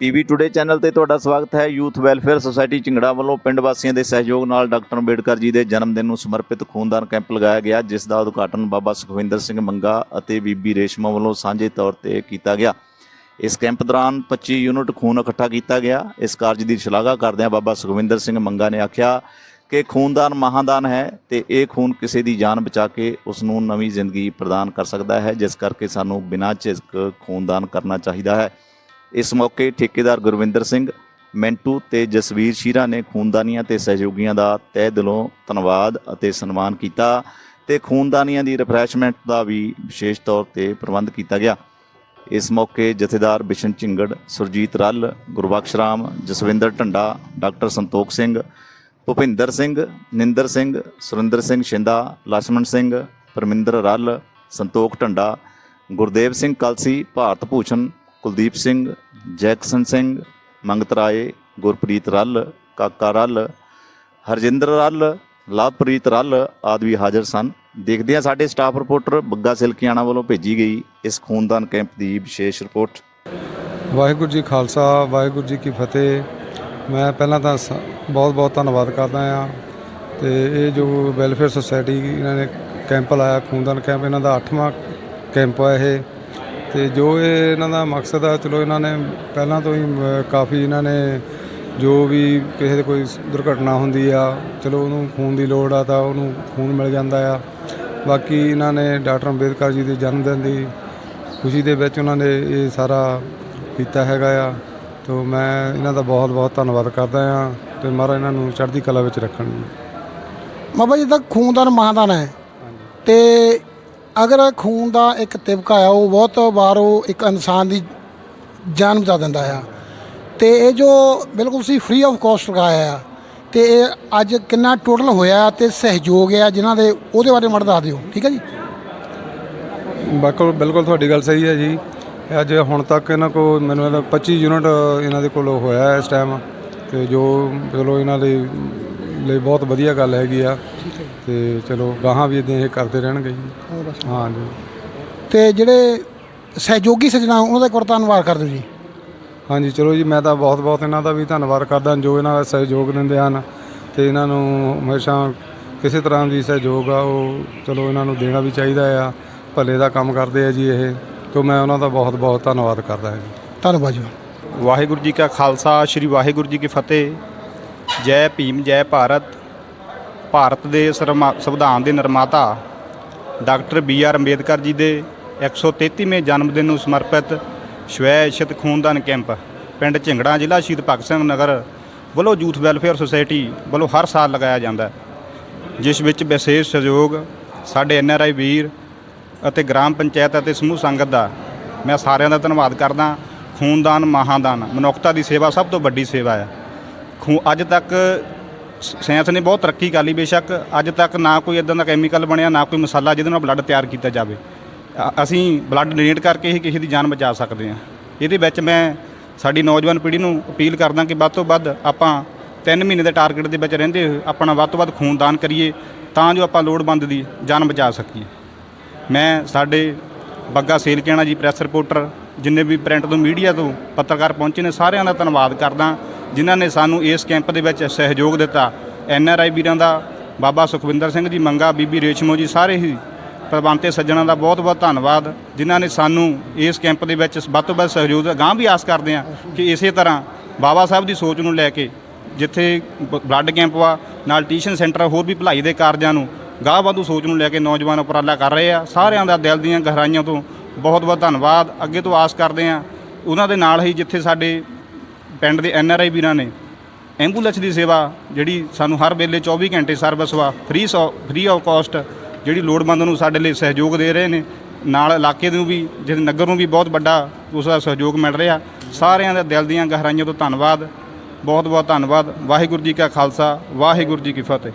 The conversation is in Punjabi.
ਪੀਵੀ ਟੁਡੇ ਚੈਨਲ ਤੇ ਤੁਹਾਡਾ ਸਵਾਗਤ ਹੈ। ਯੂਥ ਵੈਲਫੇਅਰ ਸੁਸਾਇਟੀ ਚਿੰਗੜਾ ਵੱਲੋਂ ਪਿੰਡ ਵਾਸੀਆਂ ਦੇ ਸਹਿਯੋਗ ਨਾਲ ਡਾਕਟਰ ਅੰਬੇਡਕਰ ਜੀ ਦੇ ਜਨਮ ਦਿਨ ਨੂੰ ਸਮਰਪਿਤ ਖੂਨਦਾਨ ਕੈਂਪ ਲਗਾਇਆ ਗਿਆ, ਜਿਸ ਦਾ ਉਦਘਾਟਨ ਬਾਬਾ ਸੁਖਵਿੰਦਰ ਸਿੰਘ ਮੰਗਾ ਅਤੇ ਬੀਬੀ ਰੇਸ਼ਮਾ ਵੱਲੋਂ ਸਾਂਝੇ ਤੌਰ ਤੇ ਕੀਤਾ ਗਿਆ। ਇਸ ਕੈਂਪ ਦੌਰਾਨ 25 ਯੂਨਿਟ ਖੂਨ ਇਕੱਠਾ ਕੀਤਾ ਗਿਆ। ਇਸ ਕਾਰਜ ਦੀ ਸ਼ਲਾਘਾ ਕਰਦਿਆਂ ਬਾਬਾ ਸੁਖਵਿੰਦਰ ਸਿੰਘ ਮੰਗਾ ਨੇ ਆਖਿਆ ਕਿ ਖੂਨਦਾਨ ਮਹਾਦਾਨ ਹੈ ਤੇ ਇਹ ਖੂਨ ਕਿਸੇ ਦੀ ਜਾਨ ਬਚਾ ਕੇ ਉਸ ਨੂੰ ਨਵੀਂ ਜ਼ਿੰਦਗੀ ਪ੍ਰਦਾਨ ਕਰ ਸਕਦਾ ਹੈ, ਜਿਸ ਕਰਕੇ ਸਾਨੂੰ ਬਿਨਾਂ ਝਿਜਕ ਖੂਨਦਾਨ ਕਰਨਾ ਚਾਹੀਦਾ ਹੈ। ਇਸ ਮੌਕੇ ਠੇਕੇਦਾਰ ਗੁਰਵਿੰਦਰ ਸਿੰਘ, ਮੈਂਟੂ ਤੇ ਜਸਵੀਰ ਸ਼ੀਰਾ ਨੇ ਖੂਨਦਾਨੀਆਂ ਤੇ ਸਹਿਯੋਗੀਆਂ ਦਾ ਤਹਿ ਦਿਲੋਂ ਧੰਨਵਾਦ ਅਤੇ ਸਨਮਾਨ ਕੀਤਾ ਤੇ ਖੂਨਦਾਨੀਆਂ ਦੀ ਰਿਫਰੈਸ਼ਮੈਂਟ ਦਾ ਵੀ ਵਿਸ਼ੇਸ਼ ਤੌਰ ਤੇ ਪ੍ਰਬੰਧ ਕੀਤਾ ਗਿਆ। ਇਸ ਮੌਕੇ ਜਥੇਦਾਰ ਬਿਸ਼ਨ ਝਿੰਗੜ, ਸੁਰਜੀਤ ਰੱਲ, ਗੁਰਬਖਸ਼ ਰਾਮ, ਜਸਵਿੰਦਰ ਢੰਡਾ, ਡਾਕਟਰ ਸੰਤੋਖ ਸਿੰਘ, ਭੁਪਿੰਦਰ ਸਿੰਘ, ਨਿੰਦਰ ਸਿੰਘ, ਸੁਰਿੰਦਰ ਸਿੰਘ ਸ਼ਿੰਦਾ, ਲਛਮਣ ਸਿੰਘ, ਪਰਮਿੰਦਰ ਰੱਲ, ਸੰਤੋਖ ਢੰਡਾ, ਗੁਰਦੇਵ ਸਿੰਘ ਕਲਸੀ, ਭਾਰਤ ਭੂਸ਼ਣ, ਕੁਲਦੀਪ ਸਿੰਘ ਜੈਕਸਨ ਸਿੰਘ, ਮੰਗਤ ਰਾਏ, ਗੁਰਪ੍ਰੀਤ ਰੱਲ, ਕਾਕਾ ਰੱਲ, ਹਰਜਿੰਦਰ ਰੱਲ ਲਵਪ੍ਰੀਤ ਰੱਲ ਆਦਿ ਵੀ ਹਾਜ਼ਰ ਸਨ। ਦੇਖਦੇ ਹਾਂ ਸਾਡੇ ਸਟਾਫ ਰਿਪੋਰਟਰ ਬੱਗਾ ਸਿਲਕਿਆਣਾ ਵੱਲੋਂ ਭੇਜੀ ਗਈ ਇਸ ਖੂਨਦਾਨ ਕੈਂਪ ਦੀ ਵਿਸ਼ੇਸ਼ ਰਿਪੋਰਟ। ਵਾਹਿਗੁਰੂ ਜੀ ਖਾਲਸਾ, ਵਾਹਿਗੁਰੂ ਜੀ ਕੀ ਫਤਿਹ। ਮੈਂ ਪਹਿਲਾਂ ਤਾਂ ਸ- ਬਹੁਤ ਬਹੁਤ ਧੰਨਵਾਦ ਕਰਦਾ ਹਾਂ ਤੇ ਇਹ ਜੋ ਵੈਲਫੇਅਰ ਸੁਸਾਇਟੀ ਇਹਨਾਂ ਨੇ ਕੈਂਪ ਲਾਇਆ, ਖੂਨਦਾਨ ਕੈਂਪ, ਇਹਨਾਂ ਦਾ 8ਵਾਂ ਕੈਂਪ ਹੈ ਇਹ। ਤੇ ਜੋ ਇਹ ਇਹਨਾਂ ਦਾ ਮਕਸਦ ਆ ਚਲੋ ਇਹਨਾਂ ਨੇ ਪਹਿਲਾਂ ਤੋਂ ਹੀ ਕਾਫੀ ਇਹਨਾਂ ਨੇ ਜੋ ਵੀ ਕਿਸੇ ਦੇ ਕੋਈ ਦੁਰਘਟਨਾ ਹੁੰਦੀ ਆ ਚਲੋ ਉਹਨੂੰ ਖੂਨ ਦੀ ਲੋੜ ਆ ਤਾਂ ਉਹਨੂੰ ਖੂਨ ਮਿਲ ਜਾਂਦਾ ਆ। ਬਾਕੀ ਇਹਨਾਂ ਨੇ ਡਾਕਟਰ ਅੰਬੇਦਕਰ ਜੀ ਦੇ ਜਨਮ ਦਿਨ ਦੀ ਖੁਸ਼ੀ ਦੇ ਵਿੱਚ ਉਹਨਾਂ ਨੇ ਇਹ ਸਾਰਾ ਕੀਤਾ ਹੈਗਾ ਆ। ਤੋ ਮੈਂ ਇਹਨਾਂ ਦਾ ਬਹੁਤ ਬਹੁਤ ਧੰਨਵਾਦ ਕਰਦਾ ਆ ਤੇ ਮਹਾਰਾਜ ਇਹਨਾਂ ਨੂੰ ਚੜ੍ਹਦੀ ਕਲਾ ਵਿੱਚ ਰੱਖਣ। ਜੀ ਬਾਬਾ ਜੀ ਦਾ ਖੂਨਦਾਨ ਮਹਾਦਾਨ ਹੈ। ਤੇ ਅਗਰ ਖੂਨ ਦਾ ਇੱਕ ਤਿਬਕਾ ਆ, ਉਹ ਬਹੁਤ ਵਾਰ ਉਹ ਇੱਕ ਇਨਸਾਨ ਦੀ ਜਾਨ ਬਚਾ ਦਿੰਦਾ ਆ। ਤੇ ਇਹ ਜੋ ਬਿਲਕੁਲ ਤੁਸੀਂ ਫ੍ਰੀ ਆਫ ਕਾਸਟ ਲਗਾਇਆ ਆ, ਤੇ ਇਹ ਅੱਜ ਕਿੰਨਾ ਟੋਟਲ ਹੋਇਆ ਤੇ ਸਹਿਯੋਗ ਆ ਜਿਨ੍ਹਾਂ ਦੇ, ਉਹਦੇ ਬਾਰੇ ਮੜ ਦੱਸ ਦਿਓ, ਠੀਕ ਹੈ ਜੀ? ਬਿਲਕੁਲ ਬਿਲਕੁਲ ਤੁਹਾਡੀ ਗੱਲ ਸਹੀ ਹੈ ਜੀ। ਅੱਜ ਹੁਣ ਤੱਕ ਇਹਨਾਂ ਕੋਲ ਮੈਨੂੰ ਇਹਦਾ 25 ਯੂਨਿਟ ਇਹਨਾਂ ਦੇ ਕੋਲ ਹੋਇਆ ਇਸ ਟਾਈਮ ਤੇ ਜੋ ਚਲੋ ਇਹਨਾਂ ਦੇ ਲਈ ਬਹੁਤ ਵਧੀਆ ਗੱਲ ਹੈਗੀ ਆ। ਤੇ ਚਲੋ ਗਾਹਾਂ ਵੀ ਇਦਾਂ ਇਹ ਕਰਦੇ ਰਹਿਣਗੇ ਜੀ। ਹਾਂ ਜੀ। ਤੇ ਜਿਹੜੇ ਸਹਿਯੋਗੀ ਸੱਜਣਾ ਉਹਨਾਂ ਦਾ ਇੱਕ ਵਾਰ ਧੰਨਵਾਦ ਕਰ ਦਿਓ ਜੀ। ਹਾਂਜੀ ਚਲੋ ਜੀ ਮੈਂ ਤਾਂ ਬਹੁਤ ਬਹੁਤ ਇਹਨਾਂ ਦਾ ਵੀ ਧੰਨਵਾਦ ਕਰਦਾ ਜੋ ਇਹਨਾਂ ਦਾ ਸਹਿਯੋਗ ਦਿੰਦੇ ਹਨ। ਤੇ ਇਹਨਾਂ ਨੂੰ ਹਮੇਸ਼ਾ ਕਿਸੇ ਤਰ੍ਹਾਂ ਦੀ ਸਹਿਯੋਗ ਆ ਉਹ ਚਲੋ ਇਹਨਾਂ ਨੂੰ ਦੇਣਾ ਵੀ ਚਾਹੀਦਾ ਆ। ਭਲੇ ਦਾ ਕੰਮ ਕਰਦੇ ਆ ਜੀ ਇਹ। ਤੋਂ ਮੈਂ ਉਹਨਾਂ ਦਾ ਬਹੁਤ ਬਹੁਤ ਧੰਨਵਾਦ ਕਰਦਾ ਹਾਂ ਜੀ। ਧੰਨਵਾਦ ਜੀ। ਵਾਹਿਗੁਰੂ ਜੀ ਕਾ ਖਾਲਸਾ ਸ੍ਰੀ ਵਾਹਿਗੁਰੂ ਜੀ ਕੀ ਫਤਿਹ। ਜੈ ਭੀਮ, ਜੈ ਭਾਰਤ ਭਾਰਤ ਦੇ ਸਰਮਾ- ਸੰਵਿਧਾਨ ਦੇ ਨਿਰਮਾਤਾ doctor B R Ambedkar ji ਦੇ 133ਵੇਂ ਜਨਮ ਦਿਨ ਨੂੰ ਸਮਰਪਿਤ ਸਵੈ ਇਸ਼ਤ ਖੂਨਦਾਨ ਕੈਂਪ ਪਿੰਡ ਝਿੰਗੜਾ ਜ਼ਿਲ੍ਹਾ ਸ਼ਹੀਦ ਭਗਤ ਸਿੰਘ ਨਗਰ ਵੱਲੋਂ ਯੂਥ ਵੈਲਫੇਅਰ ਸੁਸਾਇਟੀ ਵੱਲੋਂ ਹਰ ਸਾਲ ਲਗਾਇਆ ਜਾਂਦਾ ਜਿਸ ਵਿੱਚ ਵਿਸ਼ੇਸ਼ ਸਹਿਯੋਗ ਸਾਡੇ ਐਨ ਆਰ ਆਈ ਵੀਰ ਅਤੇ ਗ੍ਰਾਮ ਪੰਚਾਇਤ ਅਤੇ ਸਮੂਹ ਸੰਗਤ ਦਾ ਮੈਂ ਸਾਰਿਆਂ ਦਾ ਧੰਨਵਾਦ ਕਰਦਾ। ਖੂਨਦਾਨ, ਮਹਾਦਾਨ, ਮਨੁੱਖਤਾ ਦੀ ਸੇਵਾ ਸਭ ਤੋਂ ਵੱਡੀ ਸੇਵਾ ਹੈ। ਖੂ ਅੱਜ ਤੱਕ ਸਾਇੰਸ ਨੇ ਬਹੁਤ ਤਰੱਕੀ ਕਰ ਲਈ ਬੇਸ਼ੱਕ। ਅੱਜ ਤੱਕ ਨਾ ਕੋਈ ਇਦਾਂ ਦਾ ਕੈਮੀਕਲ ਬਣਿਆ, ਨਾ ਕੋਈ ਮਸਾਲਾ ਜਿਹਦੇ ਨਾਲ ਬਲੱਡ ਤਿਆਰ ਕੀਤਾ ਜਾਵੇ। ਅਸੀਂ ਬਲੱਡ ਡੋਨੇਟ ਕਰਕੇ ਹੀ ਕਿਸੇ ਦੀ ਜਾਨ ਬਚਾ ਸਕਦੇ ਹਾਂ। ਇਹਦੇ ਵਿੱਚ ਮੈਂ ਸਾਡੀ ਨੌਜਵਾਨ ਪੀੜ੍ਹੀ ਨੂੰ ਅਪੀਲ ਕਰਦਾ ਕਿ ਵੱਧ ਤੋਂ ਵੱਧ ਆਪਾਂ 3 ਮਹੀਨੇ ਦੇ ਟਾਰਗੇਟ ਦੇ ਵਿੱਚ ਰਹਿੰਦੇ ਹੋਏ ਆਪਣਾ ਵੱਧ ਤੋਂ ਵੱਧ ਖੂਨ ਦਾਨ ਕਰੀਏ, ਤਾਂ ਜੋ ਆਪਾਂ ਲੋੜਵੰਦ ਦੀ ਜਾਨ ਬਚਾ ਸਕੀਏ। ਮੈਂ ਸਾਡੇ ਬੱਗਾ ਸੇਲਕਿਆਣਾ ਜੀ ਪ੍ਰੈਸ ਰਿਪੋਰਟਰ ਜਿੰਨੇ ਵੀ ਪ੍ਰਿੰਟ ਤੋਂ ਮੀਡੀਆ ਤੋਂ ਪੱਤਰਕਾਰ ਪਹੁੰਚੇ ਨੇ, ਸਾਰਿਆਂ ਦਾ ਧੰਨਵਾਦ ਕਰਦਾ। ਜਿਨ੍ਹਾਂ ਨੇ ਸਾਨੂੰ ਇਸ ਕੈਂਪ ਦੇ ਵਿੱਚ ਸਹਿਯੋਗ ਦਿੱਤਾ। ਐਨ ਆਰ ਆਈ ਵੀਰਾਂ ਦਾ, ਬਾਬਾ ਸੁਖਵਿੰਦਰ ਸਿੰਘ ਜੀ ਮੰਗਾ, ਬੀਬੀ ਰੇਸ਼ਮੋ ਜੀ ਸਾਰੇ ਹੀ ਪ੍ਰਬੰਧਤੇ ਸੱਜਣਾ ਦਾ ਬਹੁਤ ਬਹੁਤ ਧੰਨਵਾਦ, ਜਿਨ੍ਹਾਂ ਨੇ ਸਾਨੂੰ ਇਸ ਕੈਂਪ ਦੇ ਵਿੱਚ ਵੱਧ ਤੋਂ ਵੱਧ ਸਹਿਯੋਗ ਗਾਂ ਵੀ ਆਸ ਕਰਦੇ ਹਾਂ ਕਿ ਇਸੇ ਤਰ੍ਹਾਂ ਬਾਬਾ ਸਾਹਿਬ ਦੀ ਸੋਚ ਨੂੰ ਲੈ ਕੇ ਜਿੱਥੇ ਬ- ਬਲੱਡ ਕੈਂਪ ਵਾ, ਨਾਲ ਟੀਸ਼ਨ ਸੈਂਟਰ, ਹੋਰ ਵੀ ਭਲਾਈ ਦੇ ਕਾਰਜਾਂ ਨੂੰ ਗਾਹ ਵਾਧੂ ਸੋਚ ਨੂੰ ਲੈ ਕੇ ਨੌਜਵਾਨ ਉਪਰਾਲਾ ਕਰ ਰਹੇ ਆ। ਸਾਰਿਆਂ ਦਾ ਦਿਲ ਦੀਆਂ ਗਹਿਰਾਈਆਂ ਤੋਂ ਬਹੁਤ ਬਹੁਤ ਧੰਨਵਾਦ। ਅੱਗੇ ਤੋਂ ਆਸ ਕਰਦੇ ਆ ਉਹਨਾਂ ਦੇ ਨਾਲ ਹੀ ਜਿੱਥੇ ਸਾਡੇ ਪਿੰਡ ਦੇ ਐਨ ਆਰ ਆਈ ਵੀਰਾਂ ਨੇ ਐਂਬੂਲੈਂਸ ਦੀ ਸੇਵਾ ਜਿਹੜੀ ਸਾਨੂੰ ਹਰ ਵੇਲੇ 24 ਘੰਟੇ ਸਰਵਿਸ ਵਾ ਫ੍ਰੀ ਫ੍ਰੀ ਆਫ ਕਾਸਟ ਜਿਹੜੀ ਲੋੜਵੰਦ ਨੂੰ ਸਾਡੇ ਲਈ ਸਹਿਯੋਗ ਦੇ ਰਹੇ ਨੇ। ਨਾਲ ਇਲਾਕੇ ਨੂੰ ਵੀ, ਜਿਹਦੇ ਨਗਰ ਨੂੰ ਵੀ ਬਹੁਤ ਵੱਡਾ ਉਸ ਦਾ ਸਹਿਯੋਗ ਮਿਲ ਰਿਹਾ। ਸਾਰਿਆਂ ਦਾ ਦਿਲ ਦੀਆਂ ਗਹਿਰਾਈਆਂ ਤੋਂ ਧੰਨਵਾਦ। ਬਹੁਤ ਬਹੁਤ ਧੰਨਵਾਦ। ਵਾਹਿਗੁਰੂ ਜੀ ਕਾ ਖਾਲਸਾ, ਵਾਹਿਗੁਰੂ ਜੀ ਕੀ ਫਤਿਹ।